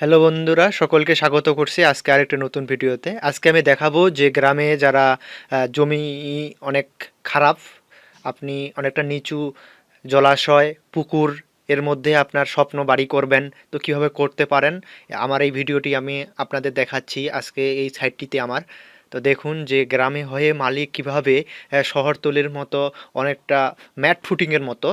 Hello বন্ধুরা, সকলকে স্বাগত করছি আজকে আরেকটা নতুন ভিডিওতে। আজকে আমি দেখাবো যে গ্রামে যারা জমি অনেক খারাপ, আপনি অনেকটা নিচু জলাশয়, পুকুর, এর মধ্যে আপনার স্বপ্ন বাড়ি করবেন, তো কীভাবে করতে পারেন, আমার এই ভিডিওটি আমি আপনাদের দেখাচ্ছি আজকে এই সাইটটিতে আমার। তো দেখুন যে গ্রামে হয়ে মালিক কীভাবে শহরতলির মতো অনেকটা ম্যাট ফুটিংয়ের মতো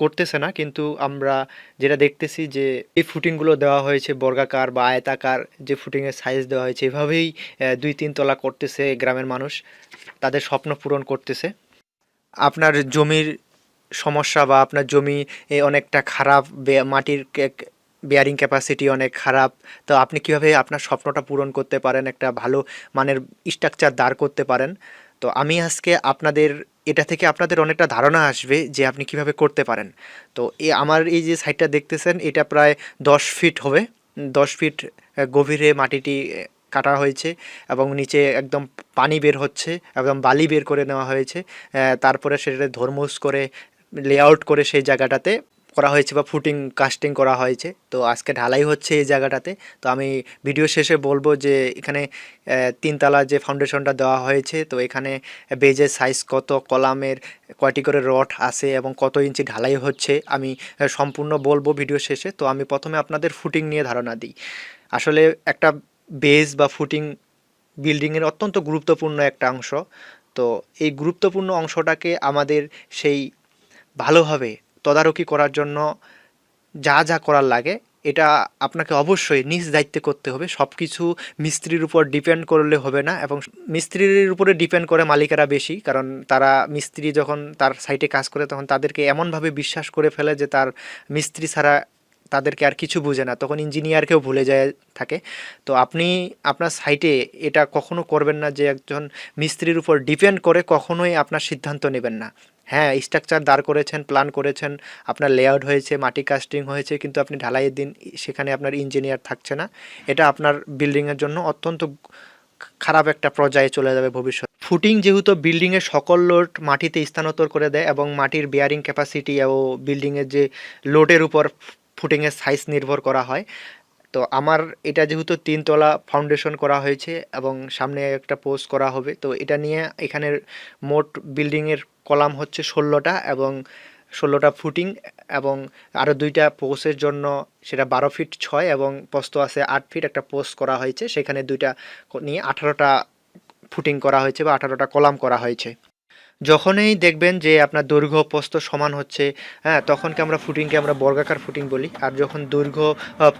করতেছে না। কিন্তু আমরা যেটা দেখতেছি যে এই ফুটিংগুলো দেওয়া হয়েছে বর্গাকার বা আয়তাকার যে ফুটিংয়ের সাইজ দেওয়া হয়েছে, এভাবেই দুই তিন তলা করতেছে গ্রামের মানুষ। তাদের স্বপ্ন পূরণ করতেছে। আপনার জমির সমস্যা বা আপনার জমি অনেকটা খারাপ মাটির বেয়ারিং ক্যাপাসিটি অনেক খারাপ। তো আপনি কীভাবে আপনার স্বপ্নটা পূরণ করতে পারেন, একটা ভালো মানের স্ট্রাকচার দাঁড় করতে পারেন? তো আমি আজকে আপনাদের, এটা থেকে আপনাদের অনেকটা ধারণা আসবে যে আপনি কীভাবে করতে পারেন। তো এ, আমার এই যে সাইডটা দেখতেছেন, এটা প্রায় দশ ফিট হবে। দশ ফিট গভীরে মাটিটি কাটা হয়েছে এবং নিচে একদম পানি বের হচ্ছে, একদম বালি বের করে নেওয়া হয়েছে। তারপরে সেটা ধর্মুস করে লেআউট করে সেই জায়গাটাতে করা হয়েছে বা ফুটিং কাস্টিং করা হয়েছে। তো আজকে ঢালাই হচ্ছে এই জায়গাটাতে। তো আমি ভিডিও শেষে বলব যে এখানে তিনতলা যে ফাউন্ডেশনটা দেওয়া হয়েছে, তো এখানে বেজের সাইজ কত, কলামের কয়টি করে রড আছে এবং কত ইঞ্চি ঢালাই হচ্ছে, আমি সম্পূর্ণ বলব ভিডিও শেষে। তো আমি প্রথমে আপনাদের ফুটিং নিয়ে ধারণা দিই। আসলে একটা বেজ বা ফুটিং বিল্ডিংয়ের অত্যন্ত গুরুত্বপূর্ণ একটা অংশ। তো এই গুরুত্বপূর্ণ অংশটাকে আমাদের সেই ভালোভাবে তদারকি করার জন্য যা যা করার লাগে, এটা আপনাকে অবশ্যই নিজ দায়িত্বে করতে হবে। সব কিছু মিস্ত্রির উপর ডিপেন্ড করলে হবে না এবং মিস্ত্রির উপরে ডিপেন্ড করে মালিকেরা বেশি, কারণ তারা মিস্ত্রি যখন তার সাইটে কাজ করে তখন তাদেরকে এমনভাবে বিশ্বাস করে ফেলে যে তার মিস্ত্রি ছাড়া তাদেরকে আর কিছু বুঝে না। তখন ইঞ্জিনিয়ারকেও ভুলে যায় থাকে। তো আপনি আপনার সাইটে এটা কখনো করবেন না যে একজন মিস্ত্রির উপর ডিপেন্ড করে কখনোই আপনার সিদ্ধান্ত নেবেন না। হ্যাঁ স্ট্রাকচার দাঁড় করেছেন প্ল্যান করেছেন, আপনার লেআউট হয়েছে, মাটি কাস্টিং হয়েছে, কিন্তু আপনি ঢালাইয়ের দিন সেখানে আপনার ইঞ্জিনিয়ার থাকছে না। এটা আপনার বিল্ডিংয়ের জন্য অত্যন্ত খারাপ একটা পর্যায়ে চলে যাবে ভবিষ্যৎ। ফুটিং যেহেতু বিল্ডিংয়ের সকল লোড মাটিতে স্থানান্তর করে দেয় এবং মাটির বেয়ারিং ক্যাপাসিটি ও বিল্ডিংয়ের যে লোডের উপর ফুটিংয়ের সাইজ নির্ভর করা হয়। তো আমার এটা যেহেতু তিনতলা ফাউন্ডেশন করা হয়েছে এবং সামনে একটা পোস্ট করা হবে, তো এটা নিয়ে এখানের মোট বিল্ডিংয়ের কলাম হচ্ছে ষোলোটা এবং ষোলোটা ফুটিং এবং আরও দুইটা পোস্টের জন্য সেটা বারো ফিট ছয় এবং পোস্ত আছে আট ফিট একটা পোস্ট করা হয়েছে। সেখানে দুইটা নিয়ে আঠারোটা ফুটিং করা হয়েছে বা আঠারোটা কলাম করা হয়েছে। যখনই দেখবেন যে আপনার দৈর্ঘ্য প্রস্থ সমান হচ্ছে হ্যাঁ তখনকে আমরা ফুটিংকে আমরা বর্গাকার ফুটিং বলি। আর যখন দৈর্ঘ্য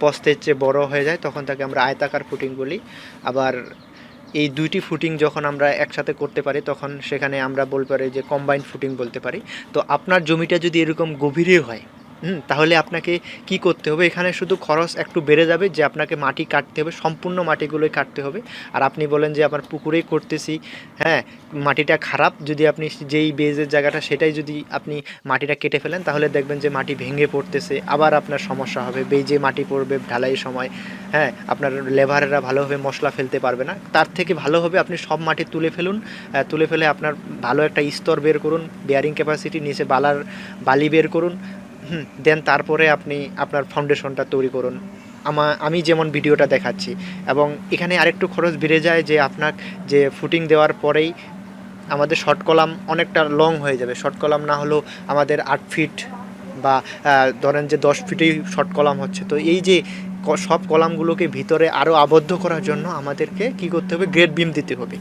প্রস্থের চেয়ে বড় হয়ে যায়, তখন তাকে আমরা আয়তাকার ফুটিং বলি। আবার এই দুইটি ফুটিং যখন আমরা একসাথে করতে পারি, তখন সেখানে আমরা বলতে পারি যে কম্বাইন্ড ফুটিং বলতে পারি। তো আপনার জমিটা যদি এরকম গভীরে হয় তাহলে আপনাকে কি করতে হবে? এখানে শুধু খরচ একটু বেড়ে যাবে যে আপনাকে মাটি কাটতে হবে, সম্পূর্ণ মাটিগুলোই কাটতে হবে। আর আপনি বলেন যে আমার পুকুরেই করতেছি হ্যাঁ মাটিটা খারাপ, যদি আপনি যেই বেজের জায়গাটা সেটাই যদি আপনি মাটিটা কেটে ফেলেন, তাহলে দেখবেন যে মাটি ভেঙে পড়তেছে, আবার আপনার সমস্যা হবে। বেজে মাটি পড়বে ঢালাই সময় হ্যাঁ আপনার লেবারেরা ভালোভাবে মশলা ফেলতে পারবে না। তার থেকে ভালো হবে আপনি সব মাটি তুলে ফেলুন তুলে ফেলে আপনার ভালো একটা স্তর বের করুন বেয়ারিং ক্যাপাসিটি নিচে বালার বালি বের করুন দেন তারপরে আপনি আপনার ফাউন্ডেশনটা তৈরি করুন। আমা, আমি যেমন ভিডিওটা দেখাচ্ছি, এবং এখানে আরেকটু খরচ বেড়ে যায় যে আপনার যে ফুটিং দেওয়ার পরেই আমাদের শর্ট কলাম অনেকটা লং হয়ে যাবে। শর্ট কলাম না হলেও আমাদের আট ফিট বা ধরেন যে দশ ফিটেই শর্ট কলাম হচ্ছে। তো এই যে সব কলামগুলোকে ভিতরে আরও আবদ্ধ করার জন্য আমাদেরকে কি করতে হবে? গ্রেড বিম দিতে হবে।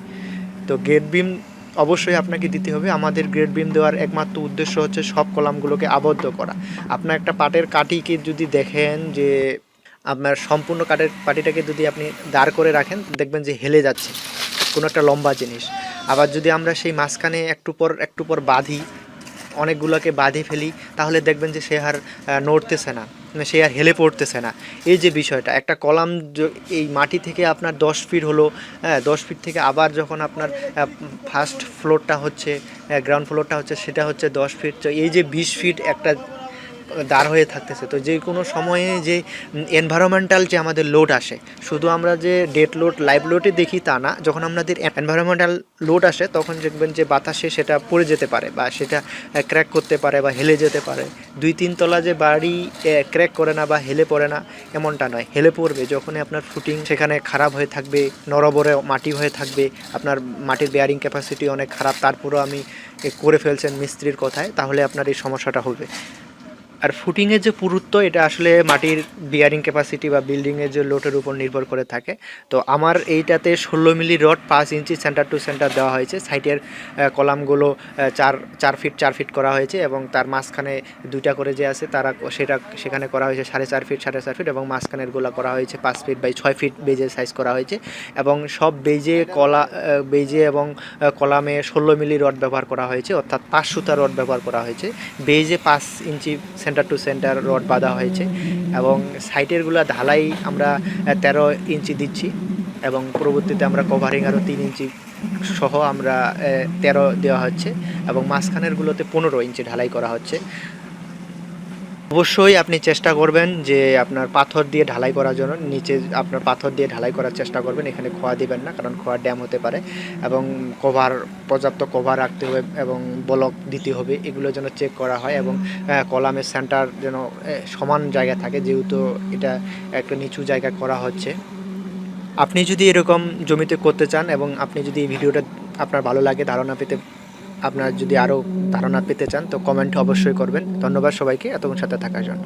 তো গ্রেড বিম অবশ্যই আপনাকে দিতে হবে। আমাদের গ্রেড বিম দেওয়ার একমাত্র উদ্দেশ্য হচ্ছে সব কলামগুলোকে আবদ্ধ করা। আপনার একটা পাটের কাটিকে যদি দেখেন যে আপনার সম্পূর্ণ কাঠের পাটিটাকে যদি আপনি দাঁড় করে রাখেন, দেখবেন যে হেলে যাচ্ছে। কোনো একটা লম্বা জিনিস। আবার যদি আমরা সেই মাঝখানে একটু পর একটু পর বাঁধি অনেকগুলোকে বাঁধে ফেলি, তাহলে দেখবেন যে সে আর নড়তেছে না, সে আর হেলে পড়তেছে না। এই যে বিষয়টা, একটা কলাম এই মাটি থেকে আপনার দশ ফিট হলো হ্যাঁ দশ ফিট থেকে আবার যখন আপনার ফার্স্ট ফ্লোরটা হচ্ছে গ্রাউন্ড ফ্লোরটা হচ্ছে, সেটা হচ্ছে দশ ফিট। এই যে বিশ ফিট একটা দাঁড় হয়ে থাকতেছে। তো যে কোনো সময়ে যে এনভায়রনমেন্টাল যে আমাদের লোড আসে, শুধু আমরা যে ডেট লোড লাইভ লোডে দেখি তা না, যখন আমাদের এনভায়রনমেন্টাল লোড আসে, তখন দেখবেন যে বাতাসে সেটা পড়ে যেতে পারে বা সেটা ক্র্যাক করতে পারে বা হেলে যেতে পারে। দুই তিন তলা যে বাড়ি ক্র্যাক করে না বা হেলে পড়ে না, এমনটা নয়। হেলে পড়বে, যখনই আপনার ফুটিং সেখানে খারাপ হয়ে থাকবে নরবরে মাটি হয়ে থাকবে, আপনার মাটির বেয়ারিং ক্যাপাসিটি অনেক খারাপ, তারপরেও আমি করে ফেলছেন মিস্ত্রির কথায়, তাহলে আপনার এই সমস্যাটা হবে। আর ফুটিংয়ের যে পুরুত্ব, এটা আসলে মাটির বিয়ারিং ক্যাপাসিটি বা বিল্ডিংয়ের যে লোডের উপর নির্ভর করে থাকে। তো আমার এইটাতে ষোলো মিলি রড পাঁচ ইঞ্চি সেন্টার টু সেন্টার দেওয়া হয়েছে। সাইটের কলামগুলো চার চার ফিট চার ফিট করা হয়েছে এবং তার মাঝখানে দুইটা করে যে আছে, তারা সেটা, সেখানে করা হয়েছে সাড়ে চার ফিট সাড়ে চার ফিট এবং মাঝখানেরগুলা করা হয়েছে পাঁচ ফিট বাই ছয় ফিট বেজে সাইজ করা হয়েছে এবং সব বেজে কলা বেজে এবং কলামে ষোলো মিলি রড ব্যবহার করা হয়েছে। অর্থাৎ পাঁচ সুতা রড ব্যবহার করা হয়েছে। বেজে পাঁচ inch centre to centre rod বাঁধা হয়েছে এবং সাইটেরগুলো ঢালাই আমরা তেরো ইঞ্চি দিচ্ছি এবং পরবর্তীতে আমরা কভারিং আরও তিন ইঞ্চি সহ আমরা তেরো দেওয়া হচ্ছে এবং মাঝখানেরগুলোতে পনেরো ইঞ্চি ঢালাই করা হচ্ছে। অবশ্যই আপনি চেষ্টা করবেন যে আপনার পাথর দিয়ে ঢালাই করার জন্য, নিচে আপনার পাথর দিয়ে ঢালাই করার চেষ্টা করবেন, এখানে খোয়া দিবেন না, কারণ খোয়া ড্যাম হতে পারে, এবং কভার, পর্যাপ্ত কভার রাখতে হবে এবং ব্লক দিতে হবে, এগুলো যেন চেক করা হয় এবং কলামের সেন্টার যেন সমান জায়গা থাকে, যেহেতু এটা একটা নিচু জায়গা করা হচ্ছে। আপনি যদি এরকম জমিতে করতে চান এবং আপনি যদি এই ভিডিওটা আপনার ভালো লাগে, ধারণা পেতে আপনার যদি আরও ধারণা পেতে চান, তো কমেন্ট অবশ্যই করবেন। ধন্যবাদ সবাইকে, এতক্ষণ সাথে থাকার জন্য।